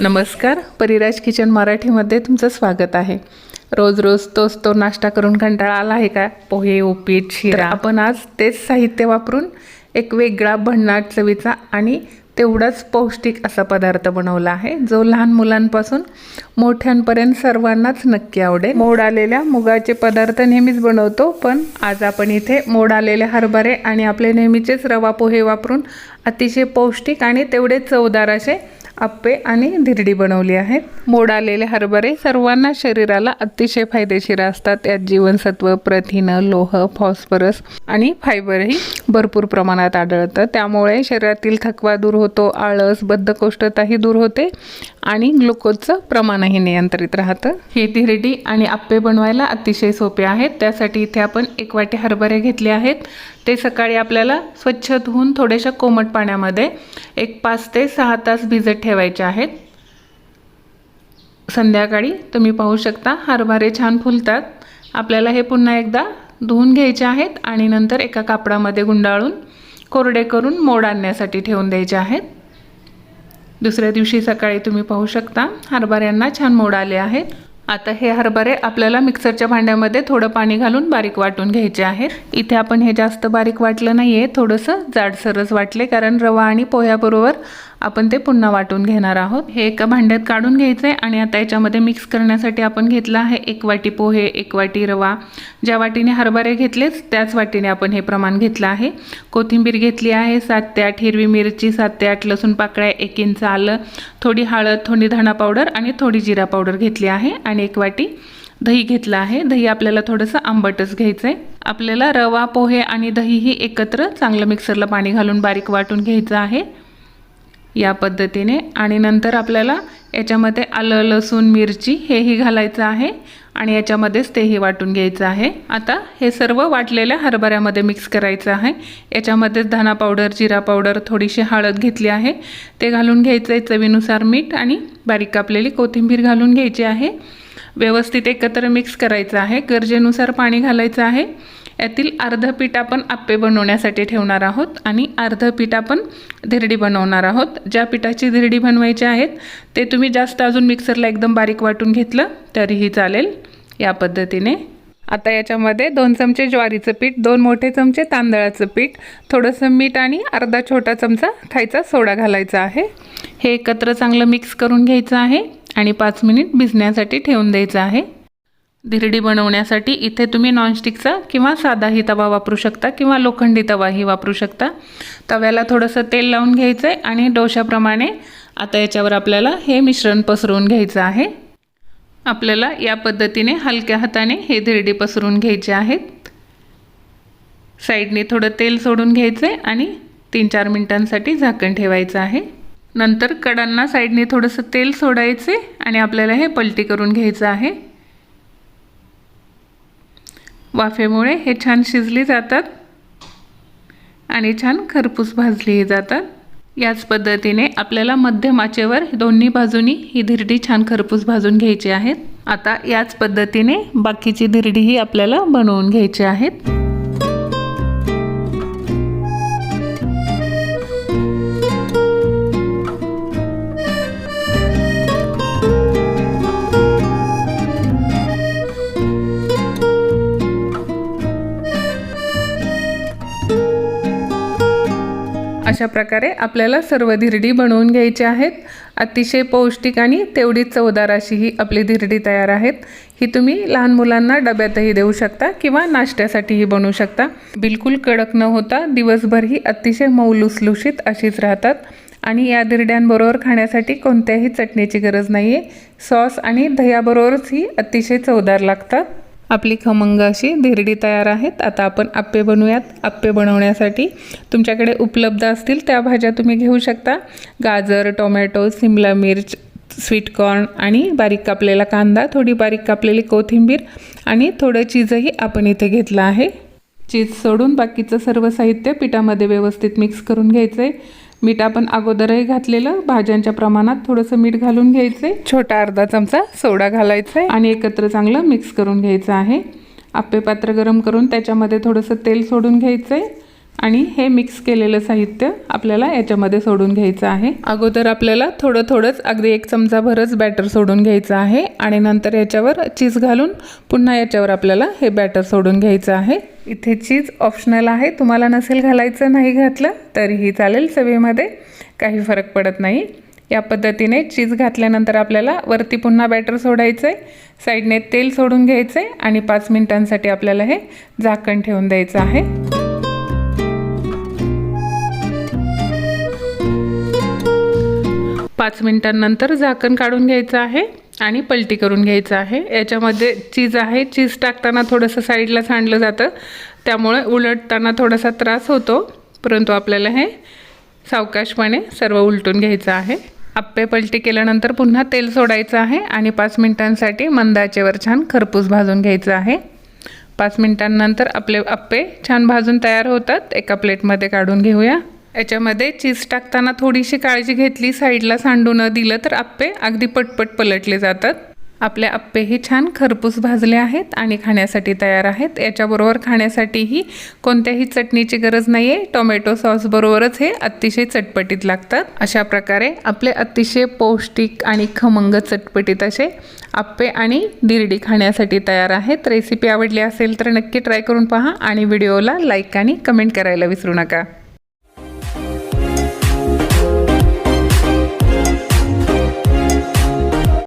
नमस्कार परिराज किचन मराठीमध्ये तुमचं स्वागत आहे. रोज रोज तोच तो नाश्ता करून कंटाळा आला आहे का? पोहे उपीट शिरा. आपण आज तेच साहित्य वापरून एक वेगळा भन्नाट चवीचा आणि तेवढाच पौष्टिक असा पदार्थ बनवला आहे जो लहान मुलांपासून मोठ्यांपर्यंत सर्वांनाच नक्की आवडेल. मोड आलेल्या मुगाचे पदार्थ नेहमीच बनवतो पण आज आपण इथे मोड आलेले हरभरे आणि आपले नेहमीचेच रवा पोहे वापरून अतिशय पौष्टिक आणि तेवढे चवदार असे आप्पे आणि धिरडी बनवली आहेत मोड आलेले हरभरे सर्वांना शरीराला अतिशय फायदेशीर असतात. यात जीवनसत्व प्रथिनं लोह फॉस्फरस आणि फायबरही भरपूर प्रमाणात आढळतं. त्यामुळे शरीरातील थकवा दूर होतो आळस बद्धकोष्ठताही दूर होते आणि ग्लुकोजचं प्रमाणही नियंत्रित राहतं. हे धिरडी आणि आप्पे बनवायला अतिशय सोपे आहेत. त्यासाठी इथे आपण एक वाटी हरभरे घेतले आहेत. ते सकाळी आपल्याला स्वच्छ धुवून थोड्याशा कोमट पाण्यामध्ये एक पाच ते सहा तास भिजत ठेवायचे आहेत. संध्याकाळी तुम्ही पाहू शकता हरभरे छान फुलतात. आपल्याला हे पुन्हा एकदा धुवून घ्यायचे आहेत आणि नंतर एका कापडामध्ये गुंडाळून कोरडे करून मोड आणण्यासाठी ठेवून द्यायचे आहेत. दुसऱ्या दिवशी सकाळी तुम्ही पाहू शकता हरभऱ्यांना छान मोड आले आहेत. आता हे हरभरे आपल्याला मिक्सरच्या भांड्यामध्ये थोडं पाणी घालून बारीक वाटून घ्यायचे आहेत. इथे आपण हे जास्त बारीक वाटलं नाही आहे थोडंसं जाडसरच वाटले कारण रवा आणि पोह्याबरोबर आपण ते पुन्हा वाटून घेणार आहोत. हे एका भांड्यात काढून घ्यायचं आहे आणि आता याच्यामध्ये मिक्स करण्यासाठी आपण घेतलं आहे एक वाटी पोहे एक वाटी रवा. ज्या वाटीने हरभरे घेतलेच त्याच वाटीने आपण हे प्रमाण घेतलं आहे. कोथिंबीर घेतली आहे सात ते आठ हिरवी मिरची सात ते आठ लसूण पाकळ्या एक इंच आलं थोडी हळद थोडी धणा पावडर आणि थोडी जिरा पावडर घेतली आहे आणि एक वाटी दही घेतलं आहे. दही आपल्याला थोडंसं आंबटच घ्यायचं आहे आपल्याला रवा पोहे आणि दहीही एकत्र चांगलं मिक्सरला पाणी घालून बारीक वाटून घ्यायचं आहे. या पद्धतीने. आणि नंतर आपल्याला याच्यामध्ये आलं लसूण मिरची हेही घालायचं आहे. आणि याच्यामध्येच तेही वाटून घ्यायचं आहे. आता हे सर्व वाटलेल्या हरभऱ्यामध्ये मिक्स करायचं आहे. याच्यामध्येच धना पावडर जिरा पावडर थोडीशी हळद घेतली आहे. ते घालून घ्यायचं आहे चवीनुसार मीठ आणि बारीक कापलेली कोथिंबीर घालून घ्यायची आहे. व्यवस्थित एकत्र मिक्स करायचं आहे. गरजेनुसार पाणी घालायचं आहे. यातील अर्ध पीठ आपण आप्पे बनवण्यासाठी ठेवणार आहोत आणि अर्ध पीठ आपण धिरडी बनवणार आहोत. ज्या पिठाची धिरडी बनवायची आहेत ते तुम्ही जास्त अजून मिक्सरला एकदम बारीक वाटून घेतलं तरीही चालेल. या पद्धतीने. आता याच्यामध्ये दोन चमचे ज्वारीचं पीठ दोन मोठे चमचे तांदळाचं पीठ थोडंसं मीठ आणि अर्धा छोटा चमचा खायचा सोडा घालायचा आहे. हे एकत्र चांगलं मिक्स करून घ्यायचं आहे. आणि पाच मिनिट भिजण्यासाठी ठेवून द्यायचं आहे. धिरडी बनवण्यासाठी इथे तुम्ही नॉनस्टिकचा किंवा साधाही तवा वापरू शकता किंवा लोखंडी तवाही वापरू शकता. तव्याला थोडंसं तेल लावून घ्यायचं आहे आणि डोशाप्रमाणे आता याच्यावर आपल्याला हे मिश्रण पसरवून घ्यायचं आहे. आपल्याला या पद्धतीने हलक्या हाताने हे धिरडी पसरून घ्यायचे आहेत. साईडने थोडं तेल सोडून घ्यायचं आहे आणि तीन चार मिनटांसाठी झाकण ठेवायचं आहे. नंतर कडांना साईडने थोडंसं तेल सोडायचे आणि आपल्याला हे पलटी करून घ्यायचं आहे. वाफेमुळे हे छान शिजली जातात आणि छान खरपूस भाजली जातात. याच पद्धतीने आपल्याला मध्यम आचेवर दोन्ही बाजूनी ही धिरडी छान खरपूस भाजून घ्यायची आहेत आता याच पद्धतीने बाकीची धिरडीही आपल्याला बनवून घ्यायची आहेत अशा प्रकारे आपल्याला सर्व धिरडी बनवून घ्यायची आहेत. अतिशय पौष्टिक आणि तेवढी चवदार अशी ही आपली धिरडी तयार आहेत. ही तुम्ही लहान मुलांना डब्यातही देऊ शकता किंवा नाश्त्यासाठीही बनवू शकता. बिलकुल कडक न होता दिवसभर ही अतिशय मऊ लुसलुशीत अशीच राहतात. आणि या धिरड्यांबरोबर खाण्यासाठी कोणत्याही चटणीची गरज नाही आहे सॉस आणि दह्याबरोबरच ही अतिशय चवदार लागतात. आपली खमंग अशी धिरडी तयार आहेत. आता आपण आप्पे बनवूयात. आप्पे बनवण्यासाठी तुमच्याकडे उपलब्ध असतील त्या भाज्या तुम्ही घेऊ शकता. गाजर टोमॅटो सिमला मिर्च स्वीटकॉर्न आणि बारीक कापलेला कांदा थोडी बारीक कापलेली कोथिंबीर आणि थोडं चीजही आपण इथे घेतलं आहे. चीज सोडून बाकीचं सर्व साहित्य पिठामध्ये व्यवस्थित मिक्स करून घ्यायचं आहे मीठ आपण अगोदरही घातलेलं भाज्यांच्या प्रमाणात थोडंसं मीठ घालून घ्यायचंय. छोटा अर्धा चमचा सोडा घालायचा आहे आणि एकत्र चांगलं मिक्स करून घ्यायचं आहे. आप्पे पात्र गरम करून त्याच्यामध्ये थोडंसं तेल सोडून घ्यायचं आहे आणि हे मिक्स केलेलं साहित्य आपल्याला याच्यामध्ये सोडून घ्यायचं आहे. अगोदर आपल्याला थोडं थोडंच अगदी एक चमचाभरच बॅटर सोडून घ्यायचं आहे. आणि नंतर याच्यावर चीज घालून पुन्हा याच्यावर आपल्याला हे बॅटर सोडून घ्यायचं आहे. इथे चीज ऑप्शनल आहे. तुम्हाला नसेल घालायचं नाही घातलं तरीही चालेल चवीमध्ये. काही फरक पडत नाही. या पद्धतीने चीज घातल्यानंतर आपल्याला वरती पुन्हा बॅटर सोडायचं आहे साईडने तेल सोडून घ्यायचं आहे आणि पाच मिनिटांसाठी आपल्याला हे झाकण ठेवून द्यायचं आहे. पाच मिनिटांनंतर झाकण काढून घ्यायचं आहे. आणि पलटी करून घ्यायचं आहे. याच्यामध्ये चीज आहे. चीज टाकताना थोडंसं साईडला सांडलं जातं. त्यामुळे उलटताना थोडासा त्रास होतो. परंतु आपल्याला हे सावकाशपणे सर्व उलटून घ्यायचं आहे. आप्पे पलटी केल्यानंतर पुन्हा तेल सोडायचं आहे आणि पाच मिनिटांसाठी मंदाचेवर छान खरपूस भाजून घ्यायचं आहे. पाच मिनिटांनंतर आपले आप्पे छान भाजून तयार होतात. एका प्लेटमध्ये काढून घेऊया. याच्यामध्ये चीज टाकताना थोडीशी काळजी घेतली साईडला सांडू न दिलं तर आप्पे अगदी पटपट पलटले जातात. आपले आप्पेही छान खरपूस भाजले आहेत आणि खाण्यासाठी तयार आहेत. याच्याबरोबर खाण्यासाठीही कोणत्याही चटणीची गरज नाही आहे टोमॅटो सॉसबरोबरच हे अतिशय चटपटीत लागतात. अशा प्रकारे आपले अतिशय पौष्टिक आणि खमंग चटपटीत असे आप्पे आणि दिरडी खाण्यासाठी तयार आहेत. रेसिपी आवडली असेल तर नक्की ट्राय करून पहा आणि व्हिडिओला लाईक आणि कमेंट करायला विसरू नका.